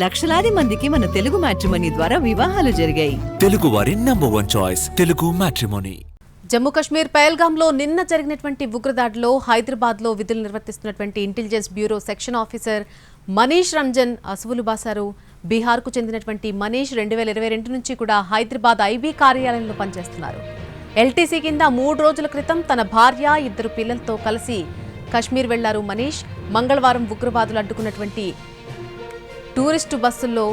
లక్షలాది మందికి మన తెలుగు మ్యాట్రిమనీ ద్వారా వివాహాలు జరిగాయి. తెలుగు వారి number one choice Telugu matrimony. Jammu Kashmir పహల్గాంలో నిన్న జరిగినటువంటి ఉగ్రదాడిలో హైదరాబాద్లో విధులు నిర్వర్తిస్తున్నటువంటి intelligence bureau section officer Manish Ranjan అసువులు బాసారు. బీహార్కు చెందినటువంటి మనీష్ రెండు వేల ఇరవై రెండు నుంచి కూడా హైదరాబాద్ ఐబీ కార్యాలయంలో పనిచేస్తున్నారు. ఎల్టీసీ కింద మూడు రోజుల క్రితం తన భార్య ఇద్దరు పిల్లలతో కలిసి కశ్మీర్ వెళ్ళారు మనీష్. మంగళవారం ఉగ్రవాదులు అడ్డుకున్నటువంటి టూరిస్టు బస్సుల్లో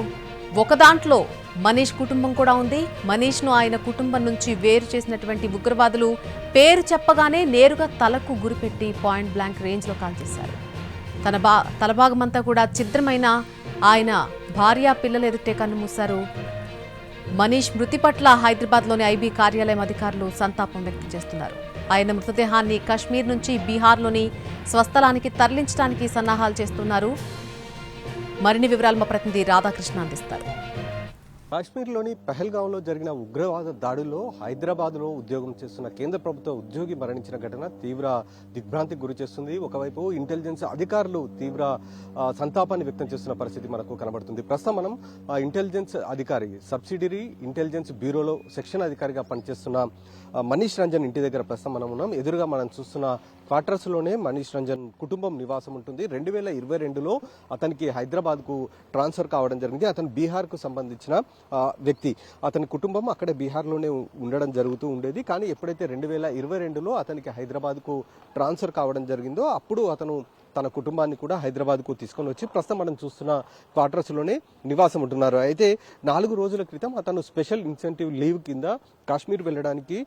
ఒక దాంట్లో మనీష్ కుటుంబం కూడా ఉంది. మనీష్ను ఆయన కుటుంబం నుంచి వేరు చేసినటువంటి ఉగ్రవాదులు పేరు చెప్పగానే నేరుగా తలకు గురిపెట్టి పాయింట్ బ్లాంక్ రేంజ్లో కాల్చేశారు తన బా తలభాగమంతా కూడా ఛిద్రమైన ఆయన భార్య పిల్లలు ఎదుటే కన్నుమూశారు మనీష్ మృతి పట్ల హైదరాబాద్లోని ఐబీ కార్యాలయం అధికారులు సంతాపం వ్యక్తం చేస్తున్నారు. ఆయన మృతదేహాన్ని కశ్మీర్ నుంచి బీహార్లోని స్వస్థలానికి తరలించడానికి సన్నాహాలు చేస్తున్నారు. మరిన్ని వివరాలు మా ప్రతినిధి రాధాకృష్ణ అందిస్తారు. కాశ్మీర్లోని పహల్గాంలో జరిగిన ఉగ్రవాద దాడుల్లో హైదరాబాద్లో ఉద్యోగం చేస్తున్న కేంద్ర ప్రభుత్వ ఉద్యోగి మరణించిన ఘటన తీవ్ర దిగ్భ్రాంతికి గురి చేస్తుంది. ఒకవైపు ఇంటెలిజెన్స్ అధికారులు తీవ్ర సంతాపాన్ని వ్యక్తం చేస్తున్న పరిస్థితి మనకు కనబడుతుంది. ప్రస్తుతం మనం ఇంటెలిజెన్స్ అధికారి సబ్సిడరీ ఇంటెలిజెన్స్ బ్యూరోలో సెక్షన్ అధికారిగా పనిచేస్తున్న మనీష్ రంజన్ ఇంటి దగ్గర ప్రస్తుతం మనం ఉన్నాం. ఎదురుగా మనం చూస్తున్న క్వార్టర్స్లోనే మనీష్ రంజన్ కుటుంబం నివాసం ఉంటుంది. రెండు వేల ఇరవై రెండులో అతనికి హైదరాబాద్కు ట్రాన్స్ఫర్ కావడం జరిగింది. అతను బీహార్కు సంబంధించిన వ్యక్తి. అతని కుటుంబం అక్కడే బీహార్లోనే ఉండడం జరుగుతూ ఉండేది. కానీ ఎప్పుడైతే రెండు వేల ఇరవై రెండులో అతనికి హైదరాబాద్కు ట్రాన్స్ఫర్ కావడం జరిగిందో అప్పుడు అతను తన కుటుంబాన్ని కూడా హైదరాబాద్కు తీసుకొని వచ్చి ప్రస్తుతం మనం చూస్తున్న క్వార్టర్స్లోనే నివాసం ఉంటున్నారు. అయితే నాలుగు రోజుల క్రితం అతను స్పెషల్ ఇన్సెంటివ్ లీవ్ కింద కాశ్మీర్ వెళ్ళడానికి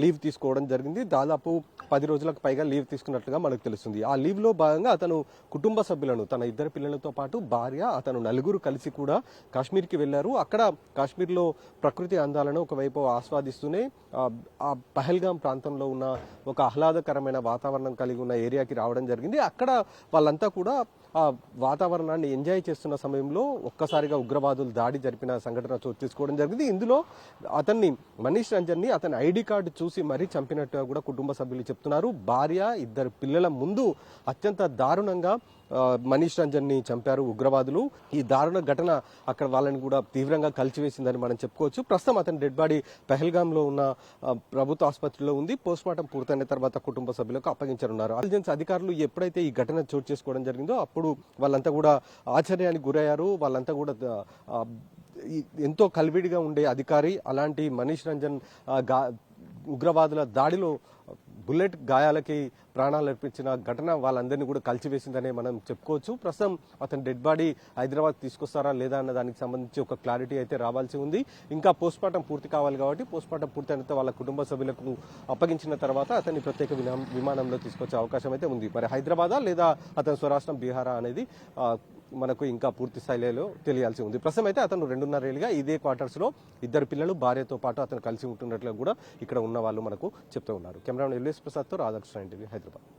లీవ్ తీసుకోవడం జరిగింది. దాదాపు పది రోజులకు పైగా లీవ్ తీసుకున్నట్లుగా మనకు తెలుస్తుంది. ఆ లీవ్లో భాగంగా అతను కుటుంబ సభ్యులను తన ఇద్దరు పిల్లలతో పాటు భార్య అతను నలుగురు కలిసి కూడా కాశ్మీర్కి వెళ్ళారు. అక్కడ కాశ్మీర్లో ప్రకృతి అందాలను ఒకవైపు ఆస్వాదిస్తూనే ఆ పహల్గాం ప్రాంతంలో ఉన్న ఒక ఆహ్లాదకరమైన వాతావరణం కలిగి ఉన్న ఏరియాకి రావడం జరిగింది. అక్కడ వాళ్ళంతా కూడా ఆ వాతావరణాన్ని ఎంజాయ్ చేస్తున్న సమయంలో ఒక్కసారిగా ఉగ్రవాదులు దాడి జరిపిన సంఘటన చోటు తీసుకోవడం జరిగింది. ఇందులో అతన్ని మనీష్ రంజన్ని అతని ఐడి కార్డు చూసి మరీ చంపినట్టుగా కూడా కుటుంబ సభ్యులు చెప్తున్నారు. భార్య ఇద్దరు పిల్లల ముందు అత్యంత దారుణంగా మనీష్ రంజన్ని చంపారు ఉగ్రవాదులు. ఈ దారుణ ఘటన అక్కడ వాళ్ళని కూడా తీవ్రంగా కలిచివేసిందని మనం చెప్పుకోవచ్చు. ప్రస్తుతం అతని డెడ్ బాడీ పహల్గామ్లో ఉన్న ప్రభుత్వ ఆసుపత్రిలో ఉంది. పోస్ట్ మార్టం పూర్తయిన తర్వాత కుటుంబ సభ్యులకు అప్పగించనున్నారు. ఇంటెలిజెన్స్ అధికారులు ఎప్పుడైతే ఈ ఘటన చోటు చేసుకోవడం జరిగిందో అప్పుడు వాళ్ళంతా కూడా ఆశ్చర్యానికి గురయ్యారు. వాళ్ళంతా కూడా ఎంతో కలివిడిగా ఉండే అధికారి అలాంటి మనీష్ రంజన్ గా- ఉగ్రవాదుల దాడిలో బుల్లెట్ గాయాలకి ప్రాణాలు అర్పించిన ఘటన వాళ్ళందరినీ కూడా కలిచివేసిందనే మనం చెప్పుకోవచ్చు. ప్రస్తుతం అతని డెడ్ బాడీ హైదరాబాద్ తీసుకొస్తారా లేదా అన్న దానికి సంబంధించి ఒక క్లారిటీ అయితే రావాల్సి ఉంది. ఇంకా పోస్ట్మార్టం పూర్తి కావాలి కాబట్టి పోస్ట్మార్టం పూర్తయిన వాళ్ళ కుటుంబ సభ్యులకు అప్పగించిన తర్వాత అతన్ని ప్రత్యేక విమానంలో తీసుకొచ్చే అవకాశం అయితే ఉంది. మరి హైదరాబాదా లేదా అతని స్వరాష్ట్రం బీహారా అనేది మనకు ఇంకా పూర్తి స్థాయిలో తెలియాల్సి ఉంది. ప్రస్తుతం అయితే అతను రెండున్నరేళ్ళుగా ఇదే క్వార్టర్స్లో ఇద్దరు పిల్లలు భార్యతో పాటు అతను కలిసి ఉంటున్నట్లు కూడా ఇక్కడ ఉన్న వాళ్ళు మనకు చెప్తూ ఉన్నారు. కెమెరా ఎల్ఎస్ ప్రసాద్తో రాధాకృష్ణ ఎన్టీవీ హైదరాబాద్.